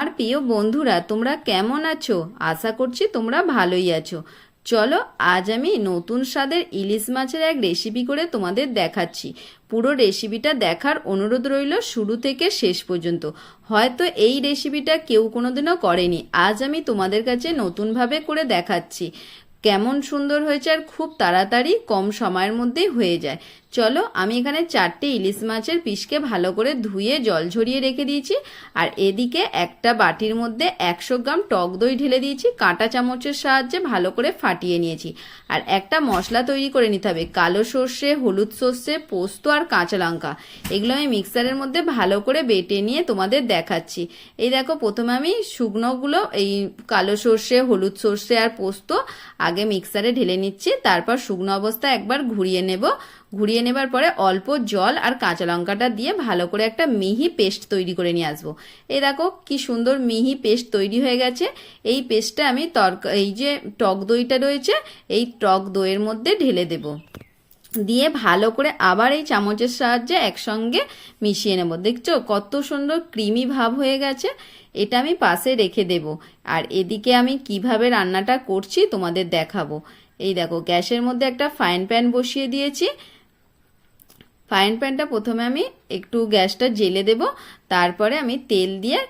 আর প্রিয় বন্ধুরা, তোমরা কেমন আছো? আশা করছি তোমরা ভালোই আছো। চলো, আজ আমি নতুন স্বাদের ইলিশ মাছের এক রেসিপি করে তোমাদের দেখাচ্ছি। পুরো রেসিপিটা দেখার অনুরোধ রইল শুরু থেকে শেষ পর্যন্ত। হয়তো এই রেসিপিটা কেউ কোনোদিনও করেনি। আজ আমি তোমাদের কাছে নতুনভাবে করে দেখাচ্ছি। কেমন সুন্দর হয়েছে আর খুব তাড়াতাড়ি কম সময়ের মধ্যেই হয়ে যায়। চলো আমি এখানে চারটে ইলিশ মাছের পিসকে ভালো করে ধুয়ে জল ঝরিয়ে রেখে দিয়েছি। আর এদিকে একটা বাটির মধ্যে একশো গ্রাম টক দই ঢেলে দিয়েছি। কাঁটা চামচের সাহায্যে ভালো করে ফাটিয়ে নিয়েছি। আর একটা মশলা তৈরি করে নিতে হবে। কালো সর্ষে, হলুদ সর্ষে, পোস্ত আর কাঁচা লঙ্কা। এগুলো আমি মিক্সারের মধ্যে ভালো করে বেটে নিয়ে তোমাদের দেখাচ্ছি। এই দেখো, প্রথমে আমি শুকনোগুলো, এই কালো সর্ষে, হলুদ সর্ষে আর পোস্ত আগে মিক্সারে ঢেলে নিচ্ছি, তারপর শুকনো অবস্থায় একবার ঘুরিয়ে নেব। ঘুরিয়ে নেবার পরে অল্প জল আর কাঁচা লঙ্কাটা দিয়ে ভালো করে একটা মিহি পেস্ট তৈরি করে নিয়ে আসব। এই দেখো কি সুন্দর মিহি পেস্ট তৈরি হয়ে গেছে। এই পেস্টটা আমি তরকা এই যে টক দইটা রয়েছে, এই টক দইয়ের মধ্যে ঢেলে দেবো। দিয়ে ভালো করে আবার এই চামচের সাহায্যে একসঙ্গে মিশিয়ে নেব। দেখছ কত সুন্দর ক্রিমি ভাব হয়ে গেছে, এটা আমি পাশে রেখে দেব। আর এদিকে আমি কীভাবে রান্নাটা করছি তোমাদের দেখাবো। এই দেখো, গ্যাসের মধ্যে একটা ফাইন প্যান বসিয়ে দিয়েছি। ফাইন প্যানটা প্রথমে আমি একটু গ্যাসটা জেলে দেব, তারপরে আমি তেল দিয়ে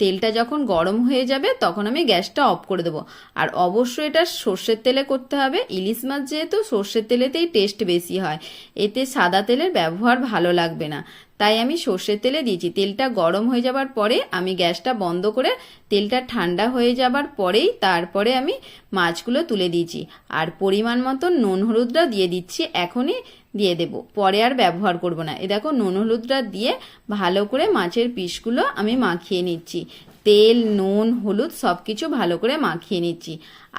তেলটা যখন গরম হয়ে যাবে তখন আমি গ্যাসটা অফ করে দেবো। আর অবশ্যই এটা সর্ষের তেলে করতে হবে। ইলিশ মাছ যেহেতু সর্ষের তেলেতেই টেস্ট বেশি হয়, এতে সাদা তেলের ব্যবহার ভালো লাগবে না। তাই আমি সর্ষের তেলে দিয়েছি। তেলটা গরম হয়ে যাবার পরে আমি গ্যাসটা বন্ধ করে তেলটা ঠান্ডা হয়ে যাবার পরেই তারপরে আমি মাছগুলো তুলে দিয়েছি। আর পরিমাণ মতো নুন হলুদটা দিয়ে দিচ্ছি, এখনই দিয়ে দেব। পরে আর ব্যবহার করব না। এ দেখো নুন হলুদটা দিয়ে ভালো করে মাছের পিসগুলো আমি মাখিয়ে নিচ্ছি। তেল, নুন, হলুদ সব কিছু ভালো করে মাখিয়ে নিচ্ছি।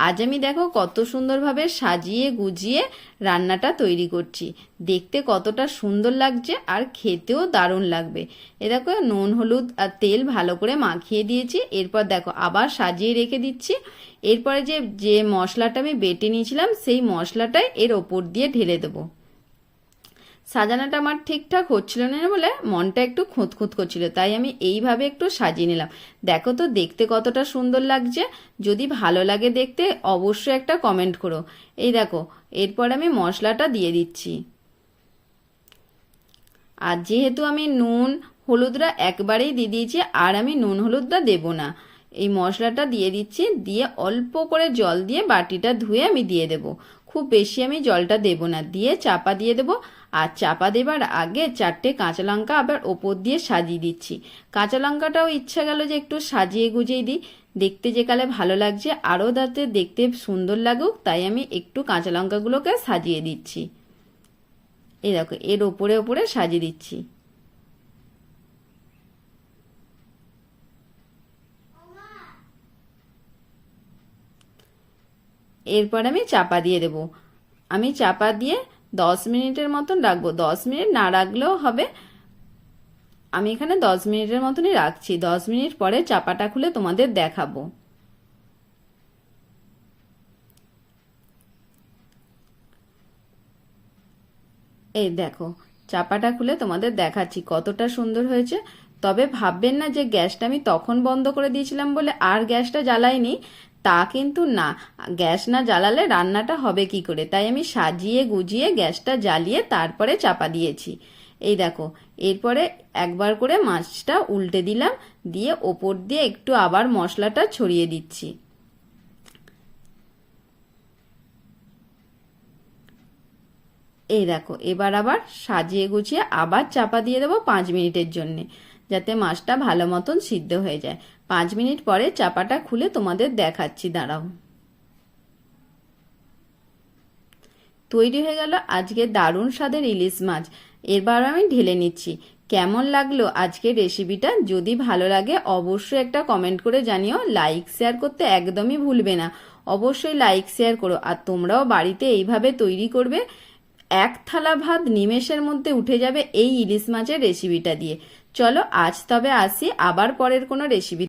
আজ আমি দেখো কত সুন্দরভাবে সাজিয়ে গুজিয়ে রান্নাটা তৈরি করছি। দেখতে কতটা সুন্দর লাগছে আর খেতেও দারুণ লাগবে। এ দেখো নুন, হলুদ আর তেল ভালো করে মাখিয়ে দিয়েছি। এরপর দেখো আবার সাজিয়ে রেখে দিচ্ছি। এরপরে যে যে মশলাটা আমি বেটে নিয়েছিলাম, সেই মশলাটাই এর ওপর দিয়ে ঢেলে দেবো। সাজানোটা আমার ঠিকঠাক হচ্ছিল না বলে মনটা একটু খুঁত খুঁত করছিল, তাই আমি এইভাবে একটু সাজিয়ে নিলাম। দেখো তো দেখতে কতটা সুন্দর লাগছে, যদি ভালো লাগে দেখতে অবশ্যই একটা কমেন্ট করো। এই দেখো, এরপর আমি মশলাটা দিয়ে দিচ্ছি। আর যেহেতু আমি নুন হলুদটা একবারেই দিয়ে দিয়েছি, আর আমি নুন হলুদটা দেব না। এই মশলাটা দিয়ে দিচ্ছি, দিয়ে অল্প করে জল দিয়ে বাটিটা ধুয়ে আমি দিয়ে দেব। খুব বেশি আমি জলটা দেব না, দিয়ে চাপা দিয়ে দেব। আর চাপা দেবার আগে চারটে কাঁচা লঙ্কা আবার ওপর দিয়ে সাজিয়ে দিচ্ছি। কাঁচা লঙ্কাটাও ইচ্ছা গেল যে একটু সাজিয়ে গুজিয়ে দিই। দেখতে যে কালে ভালো লাগছে, আরও যাতে দেখতে সুন্দর লাগুক, তাই আমি একটু কাঁচা লঙ্কাগুলোকে সাজিয়ে দিচ্ছি। এই দেখো, এর ওপরে ওপরে সাজিয়ে দিচ্ছি। এরপর আমি চাপা দিয়ে দেব। আমি চাপা দিয়ে দশ মিনিটের মতন রাখব। দশ মিনিট না রাখলেও হবে। আমি এখানে দশ মিনিটের মতনই রাখছি। দশ মিনিট পরে চাপাটা খুলে তোমাদের দেখাবো। এই দেখো, চাপাটা খুলে তোমাদের দেখাচ্ছি কতটা সুন্দর হয়েছে। তবে ভাববেন না যে গ্যাসটা আমি তখন বন্ধ করে দিয়েছিলাম বলে আর গ্যাসটা জ্বালাইনি। তা কিন্তু না। গ্যাস না জ্বালালে রান্নাটা হবে কি করে? তাই আমি সাজিয়ে গুজিয়ে গ্যাসটা জ্বালিয়ে তারপরে চাপা দিয়েছি। এই দেখো, এরপরে একবার করে মাছটা উল্টে দিলাম, দিয়ে ওপর দিয়ে একটু আবার মশলাটা ছড়িয়ে দিচ্ছি। এই দেখো, এবার আবার সাজিয়ে গুছিয়ে আবার চাপা দিয়ে দেবো পাঁচ মিনিটের জন্যে, যাতে মাছটা ভালো মতন সিদ্ধ হয়ে যায়। পাঁচ মিনিট পরে চাপাটা খুলে তোমাদের দেখাচ্ছি, দাঁড়াও। তৈরি হয়ে গেল আজকে দারুণ স্বাদের ইলিশ মাছ। এবার আমি ঢেলে নিচ্ছি। কেমন লাগল আজকের রেসিপিটা? যদি ভালো লাগে অবশ্যই একটা কমেন্ট করে জানিও। লাইক, শেয়ার করতে একদমই ভুলবে না। অবশ্যই লাইক, শেয়ার করো। আর তোমরাও বাড়িতে এইভাবে তৈরি করবে। এক থালা ভাত নিমেষের মধ্যে উঠে যাবে এই ইলিশ মাছের রেসিপিটা দিয়ে। চলো আজ তবে আসি। আবার পরের কোনো রেসিপি